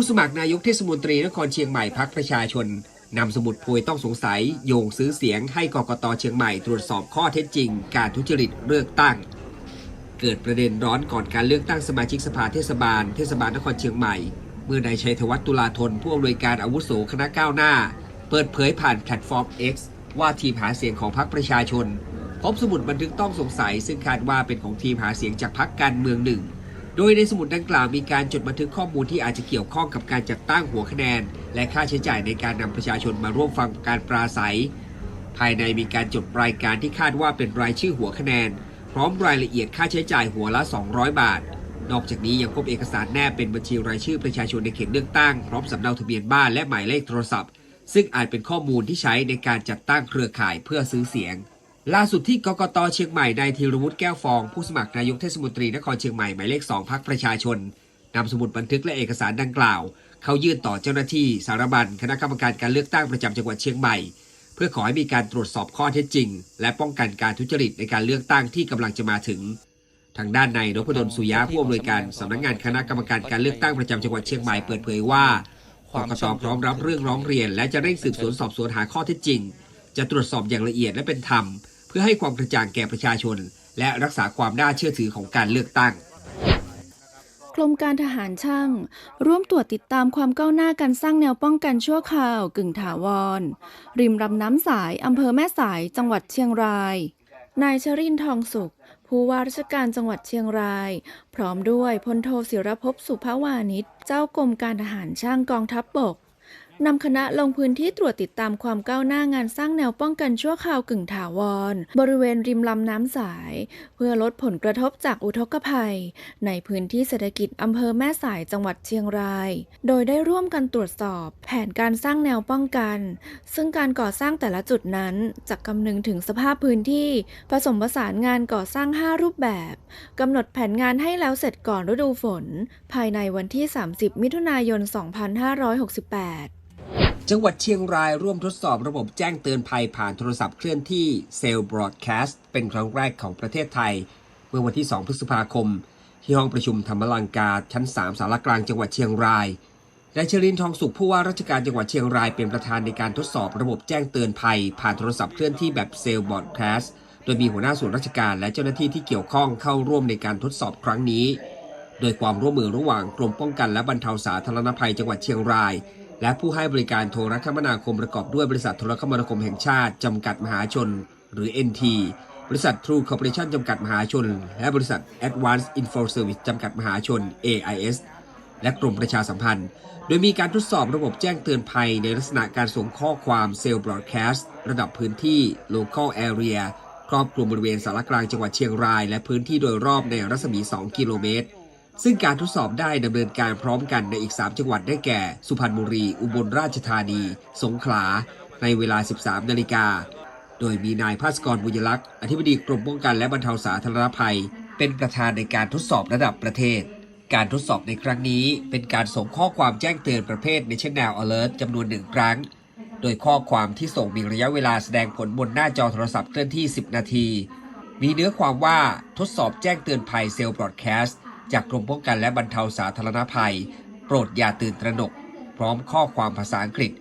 ผู้สมัครนายกเทศมนตรีนครเชียงใหม่พักประชาชนนำสมุดโพยต้องสงสัย โยงซื้อเสียงให้กกตเชียงใหม่ตรวจสอบข้อเท็จจริง การทุจริตเลือกตั้ง เกิดประเด็นร้อนก่อนการเลือกตั้งสมาชิกสภาเทศบาล เทศบาลนครเชียงใหม่ เมื่อนายชัยธวัฒน์ตุลาธนผู้อำนวยการอาวุโสคณะก้าวหน้า เปิดเผยผ่านแพลตฟอร์ม X ว่าทีมหาเสียงของพรรคประชาชน พบสมุดบันทึกต้องสงสัย ซึ่งคาดว่าเป็นของทีมหาเสียงจากพรรคการเมืองหนึ่ง โดยในสมุดดังกล่าวมีการจดบันทึกข้อมูลที่อาจจะเกี่ยวข้องกับการจัดตั้งหัวคะแนน และค่าใช้จ่ายในการนำประชาชนมาร่วมฟังการปราศัย ภายในมีการจดรายการที่คาดว่าเป็นรายชื่อหัวคะแนน พร้อมรายละเอียดค่าใช้จ่ายหัวละ 200 บาท นอกจากนี้ยังพบเอกสารแนบเป็นบัญชีรายชื่อประชาชนในเขตเลือกตั้งพร้อมสำเนาทะเบียนบ้านและหมายเลขโทรศัพท์ ซึ่งอาจเป็นข้อมูลที่ใช้ในการจัดตั้งเครือข่ายเพื่อซื้อเสียง ล่าสุดที่กกตเชียงใหม่นายธีรวุฒิแก้วฟอง ผู้สมัครนายกเทศมนตรีนครเชียงใหม่หมายเลข2พักประชาชนนำสมุดบันทึกและเอกสารดังกล่าว เข้ายื่นต่อเจ้าหน้าที่สารบัญคณะกรรมการการเลือกตั้งประจำจังหวัดเชียงใหม่ เพื่อขอให้มีการตรวจสอบข้อเท็จจริง และป้องกันการทุจริตในการเลือกตั้งที่กำลังจะมาถึง ทางด้านนายนพดลสุยะผู้อำนวยการสำนักงานคณะกรรมการการเลือกตั้งประจำจังหวัดเชียงใหม่เปิดเผยว่ากกตพร้อมรับเรื่องร้องเรียน และจะเร่งสืบสวนสอบสวนหาข้อเท็จจริง จะตรวจสอบอย่างละเอียดและเป็นธรรม เพื่อให้ความกระจ่างแก่ประชาชน และรักษาความน่าเชื่อถือของการเลือกตั้งกรมการทหารช่าง ร่วมตรวจติดตามความก้าวหน้าการสร้างแนวป้องกันชั่วคราวกึ่งถาวร ริมลำน้ำสายอำเภอแม่สายจังหวัดเชียงราย นายชรินทองสุข ผู้ว่าราชการจังหวัดเชียงราย พร้อมด้วยพลโทศิรภพสุภาวานิชเจ้ากรมการทหารช่างกองทัพบบก นำคณะลงพื้นที่ตรวจติดตามความก้าวหน้างานสร้างแนวป้องกันชั่วคราวกึ่งถาวร บริเวณริมลำน้ำสาย เพื่อลดผลกระทบจากอุทกภัย ในพื้นที่เศรษฐกิจอำเภอแม่สายจังหวัดเชียงราย โดยได้ร่วมกันตรวจสอบแผนการสร้างแนวป้องกัน ซึ่งการก่อสร้างแต่ละจุดนั้นจะกำนึงถึงสภาพพื้นที่ ผสมผสานงานก่อสร้าง 5 รูปแบบกำหนดแผนงานให้แล้วเสร็จก่อนฤดูฝน ภายในวันที่ 30 มิถุนายน 2568 จังหวัดเชียงรายร่วมทดสอบระบบแจ้งเตือนภัยผ่านโทรศัพท์เคลื่อนที่เซลล์บรอดแคสต์เป็นครั้งแรกของประเทศไทย เมื่อวันที่ 2 พฤษภาคม ที่ห้องประชุมธรรมลังกาชั้น 3 สารกลางจังหวัดเชียงรายนายชลินทองสุขผู้ว่าราชการจังหวัดเชียงรายเป็นประธานในการทดสอบระบบแจ้งเตือนภัย ผ่านโทรศัพท์เคลื่อนที่แบบเซลล์บรอดแคสต์โดยมีหัวหน้าส่วนราชการและเจ้าหน้าที่ที่เกี่ยวข้องเข้าร่วมในการทดสอบครั้งนี้ โดยความร่วมมือระหว่างกรมป้องกันและบรรเทาสาธารณภัยจังหวัดเชียงราย และผู้ให้บริการโทรคมนาคมประกอบด้วยบริษัทโทรคมนาคมแห่งชาติ จำกัดมหาชน หรือ NT บริษัท True Corporation จำกัดมหาชน และบริษัท Advanced Info Service จำกัดมหาชน AIS และกรมประชาสัมพันธ์ โดยมีการทดสอบระบบแจ้งเตือนภัยในลักษณะการส่งข้อความเซลล์บรอดแคสต์ระดับพื้นที่ local area ครอบคลุมบริเวณสารกลางจังหวัดเชียงราย และพื้นที่โดยรอบในรัศมี 2 กิโลเมตร ซึ่งการทดสอบได้ดำเนินการพร้อมกันในอีก 3 จังหวัดได้แก่ สุพรรณบุรี อุบลราชธานี สงขลา ในเวลา 13 นาฬิกา โดยมีนายภาสกรบุญลักษณ์อธิบดีกรมป้องกันและบรรเทาสาธารณภัย เป็นประธานในการทดสอบระดับประเทศ การทดสอบในครั้งนี้ เป็นการส่งข้อความแจ้งเตือนประเภท National Alert จำนวนหนึ่งครั้ง โดยข้อความที่ส่งมีระยะเวลาแสดงผลบนหน้าจอโทรศัพท์เคลื่อนที่ 10 นาที มีเนื้อความว่าทดสอบแจ้งเตือนภัยเซลล์บรอดแคสต์ จากกรมป้องกันและบรรเทาสาธารณภัย โปรดอย่าตื่นตระหนก พร้อมข้อความภาษาอังกฤษ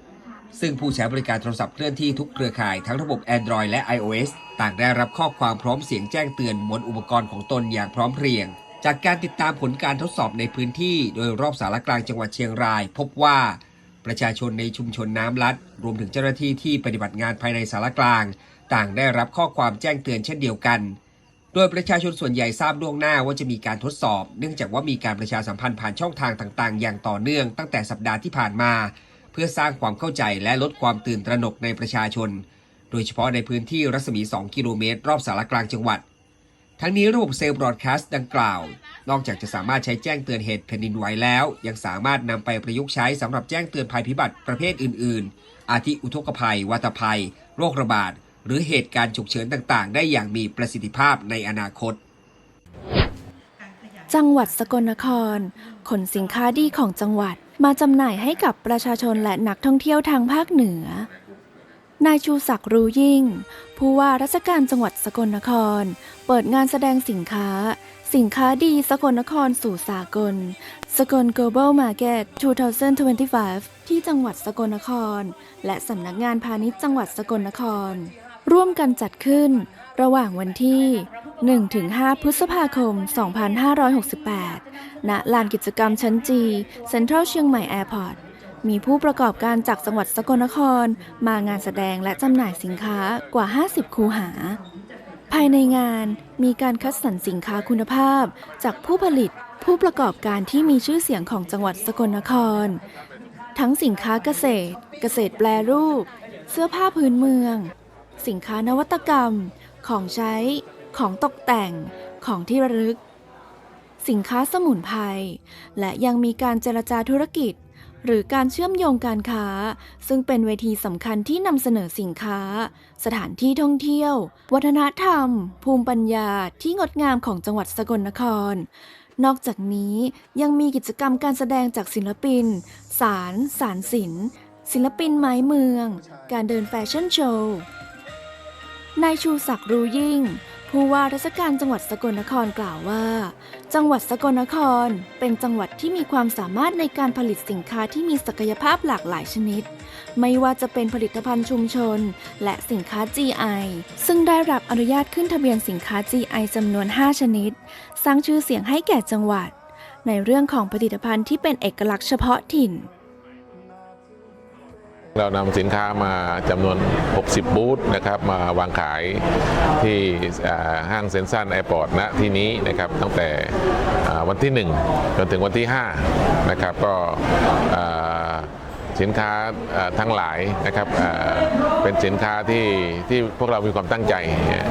ซึ่งผู้ใช้บริการโทรศัพท์เคลื่อนที่ทุกเครือข่ายทั้งระบบ Android และ iOS ต่างได้รับข้อความพร้อมเสียงแจ้งเตือนบนอุปกรณ์ของตนอย่างพร้อมเพรียง จากการติดตามผลการทดสอบในพื้นที่โดยรอบสารกลางจังหวัดเชียงราย พบว่าประชาชนในชุมชนน้ำลัด รวมถึงเจ้าหน้าที่ที่ปฏิบัติงานภายในสารกลาง ต่างได้รับข้อความแจ้งเตือนเช่นเดียวกัน ดยประชาชนส่วนใหญ่ทราบล่วงหน้าว่าจะมีการทดสอบ เนื่องจากว่ามีการประชาสัมพันธ์ผ่านช่องทางต่าง ๆ อย่างต่อเนื่องตั้งแต่สัปดาห์ที่ผ่านมา เพื่อสร้างความเข้าใจและลดความตื่นตระหนกในประชาชน โดยเฉพาะในพื้นที่รัศมี 2 กิโลเมตร รอบสารกลางจังหวัด ทั้งนี้ระบบเซลล์บรอดแคสต์ดังกล่าว นอกจากจะสามารถใช้แจ้งเตือนเหตุแผ่นดินไหวแล้ว ยังสามารถนำไปประยุกต์ใช้สำหรับแจ้งเตือนภัยพิบัติประเภทอื่น ๆ อาทิอุทกภัย วัตภัย โรคระบาด หรือเหตุการณ์ฉุกเฉินต่างๆ ได้อย่างมีประสิทธิภาพในอนาคต จังหวัดสกลนคร ขนสินค้าดีของจังหวัดมาจำหน่ายให้กับประชาชนและนักท่องเที่ยวทางภาคเหนือ นายชูศักดิ์รู้ยิ่ง ผู้ว่าราชการจังหวัดสกลนคร เปิดงานแสดงสินค้า สินค้าดีสกลนครสู่สากล สกล Global Market 2025 ที่จังหวัดสกลนคร และสำนักงานพาณิชย์จังหวัดสกลนคร ร่วมกันจัดขึ้น ระหว่างวันที่ 1-5 พฤษภาคม 2568 ณ ลานกิจกรรมชั้นจี เซ็นทรัลเชียงใหม่แอร์พอร์ต มีผู้ประกอบการจากจังหวัดสกลนคร มางานแสดงและจำหน่ายสินค้ากว่า 50 คูหา ภายในงานมีการคัดสรรสินค้าคุณภาพ จากผู้ผลิตผู้ประกอบการที่มีชื่อเสียงของจังหวัดสกลนคร ทั้งสินค้าเกษตร เกษตรแปรรูป เสื้อผ้าพื้นเมือง สินค้านวัตกรรม ของใช้ ของตกแต่ง ของที่ระลึก สินค้าสมุนไพร และยังมีการเจรจาธุรกิจ หรือการเชื่อมโยงการค้า ซึ่งเป็นเวทีสำคัญที่นำเสนอสินค้า สถานที่ท่องเที่ยว วัฒนธรรม ภูมิปัญญาที่งดงามของจังหวัดสกลนครนอกจากนี้ยังมีกิจกรรมการแสดงจากศิลปิน สาร สารศิลป์ศิลปินไม้เมือง การเดินแฟชั่นโชว์ นายชูศักดิ์รู้ยิ่ง ผู้ว่าราชการจังหวัดสกลนครกล่าวว่า จังหวัดสกลนครเป็นจังหวัดที่มีความสามารถในการผลิตสินค้าที่มีศักยภาพหลากหลายชนิด ไม่ว่าจะเป็นผลิตภัณฑ์ชุมชน และสินค้า GI ซึ่งได้รับอนุญาตขึ้นทะเบียนสินค้า GI จำนวน 5 ชนิด สร้างชื่อเสียงให้แก่จังหวัด ในเรื่องของผลิตภัณฑ์ที่เป็นเอกลักษณ์เฉพาะถิ่น เรานำสินค้ามาจำนวน 60 บูธนะครับมาวางขายที่ห้างเซนซันแอร์พอร์ตณที่นี้นะครับตั้งแต่วันที่ 1 จนถึงวันที่ 5 นะครับก็ สินค้าทั้งหลายนะครับเป็นสินค้าที่ที่พวกเรามีความตั้งใจ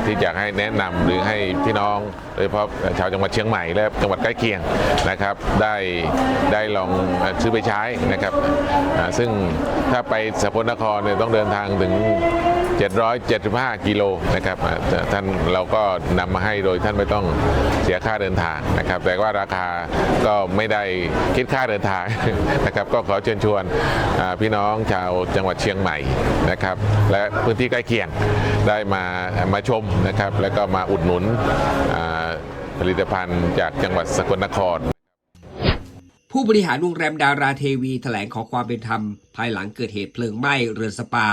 ที่อยากให้แนะนำหรือให้พี่น้องโดยเฉพาะชาวจังหวัดเชียงใหม่และจังหวัดใกล้เคียงนะครับ ได้ได้ลองซื้อไปใช้นะครับซึ่งถ้าไปสกลนครเนี่ยต้องเดินทางถึง 775 กิโลนะครับท่านเราก็นำมาให้โดยท่านไม่ต้องเสียค่าเดินทางนะครับ แต่ว่าราคาก็ไม่ได้คิดค่าเดินทางนะครับก็ขอเชิญชวนพี่น้องชาวจังหวัดเชียงใหม่นะครับและพื้นที่ใกล้เคียงได้มามาชมนะครับ แล้วก็มาอุดหนุนผลิตภัณฑ์จากจังหวัดสกลนครผู้บริหารโรงแรมดาราเทวีแถลงขอความเป็นธรรม ภายหลังเกิดเหตุเพลิงไหม้เรือนสปา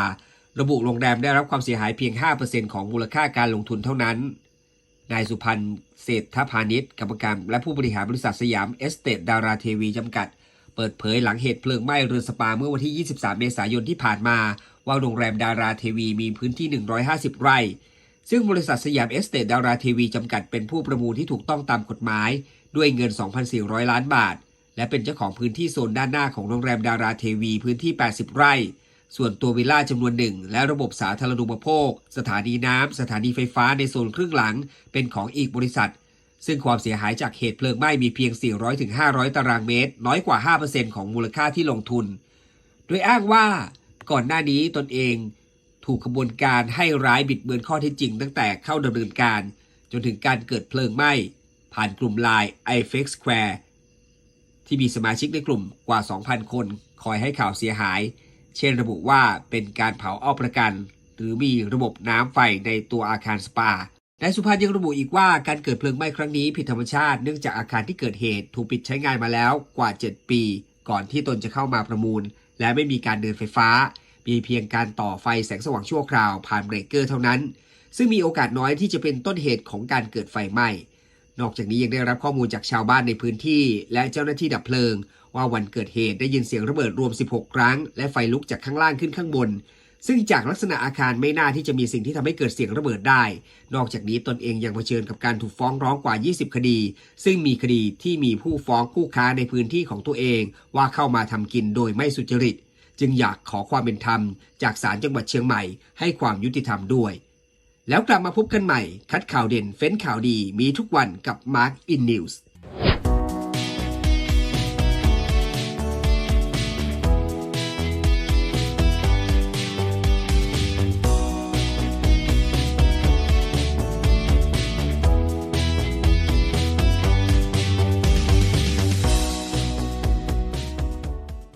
ระบุโรงแรมได้รับความเสียหายเพียง 5%ของมูลค่าการลงทุนเท่านั้น นายสุพันธ์เศรษฐพาณิชย์กรรมการและผู้บริหารบริษัทสยามเอสเตทดาราเทวีจำกัด เปิดเผยหลังเหตุเพลิงไหม้เรือนสปาเมื่อวันที่ 23 เมษายนที่ผ่านมา ว่าโรงแรมดาราเทวีมีพื้นที่ 150 ไร่ ซึ่งบริษัทสยามเอสเตทดาราเทวีจำกัดเป็นผู้ประมูลที่ถูกต้องตามกฎหมาย ด้วยเงิน 2,400 ล้านบาท และเป็นเจ้าของพื้นที่โซนด้านหน้าของโรงแรมดาราเทวีพื้นที่ 80 ไร่ ส่วนตัววิลล่าจำนวนหนึ่ง และระบบสาธารณูปโภค สถานีน้ำ สถานีไฟฟ้าในโซนครึ่งหลัง เป็นของอีกบริษัท ซึ่งความเสียหายจากเหตุเพลิงไหม้มีเพียง 400-500 ตารางเมตร น้อยกว่า 5%ของมูลค่าที่ลงทุน โดยอ้างว่าก่อนหน้านี้ตนเองถูกขบวนการให้ร้ายบิดเบือนข้อเท็จจริง ตั้งแต่เข้าดำเนินการ จนถึงการเกิดเพลิงไหม้ ผ่านกลุ่มไลน์ i f x Square ที่มีสมาชิกในกลุ่มกว่า 2,000 คน คอยให้ข่าวเสียหาย เช่นระบุว่าเป็นการเผาเอาประกัน หรือมีระบบน้ำไฟในตัวอาคารสปานายสุพันธ์ยังระบุอีกว่าการเกิดเพลิงไหม้ครั้งนี้ผิดธรรมชาติเนื่องจากอาคารที่เกิดเหตุถูกปิดใช้งานมาแล้วกว่า 7 ปี ก่อนที่ตนจะเข้ามาประมูล และไม่มีการเดินไฟฟ้า มีเพียงการต่อไฟแสงสว่างชั่วคราวผ่านเบรกเกอร์เท่านั้น ซึ่งมีโอกาสน้อยที่จะเป็นต้นเหตุของการเกิดไฟไหม้นอกจากนี้ยังได้รับข้อมูลจากชาวบ้านในพื้นที่ และเจ้าหน้าที่ดับเพลิง ว่าวันเกิดเหตุได้ยินเสียงระเบิดรวม 16 ครั้ง และไฟลุกจากข้างล่างขึ้นข้างบน ซึ่งจากลักษณะอาคารไม่น่าที่จะมีสิ่งที่ทำให้เกิดเสียงระเบิดได้ นอกจากนี้ตนเองยังเผชิญกับการถูกฟ้องร้องกว่า 20 คดี ซึ่งมีคดีที่มีผู้ฟ้องคู่ค้าในพื้นที่ของตัวเอง ว่าเข้ามาทำกินโดยไม่สุจริต จึงอยากขอความเป็นธรรม จากศาลจังหวัดเชียงใหม่ให้ความยุติธรรมด้วย แล้วกลับมาพบกันใหม่ คัดข่าวเด่นเฟ้นข่าวดีมีทุกวันกับ Mark in News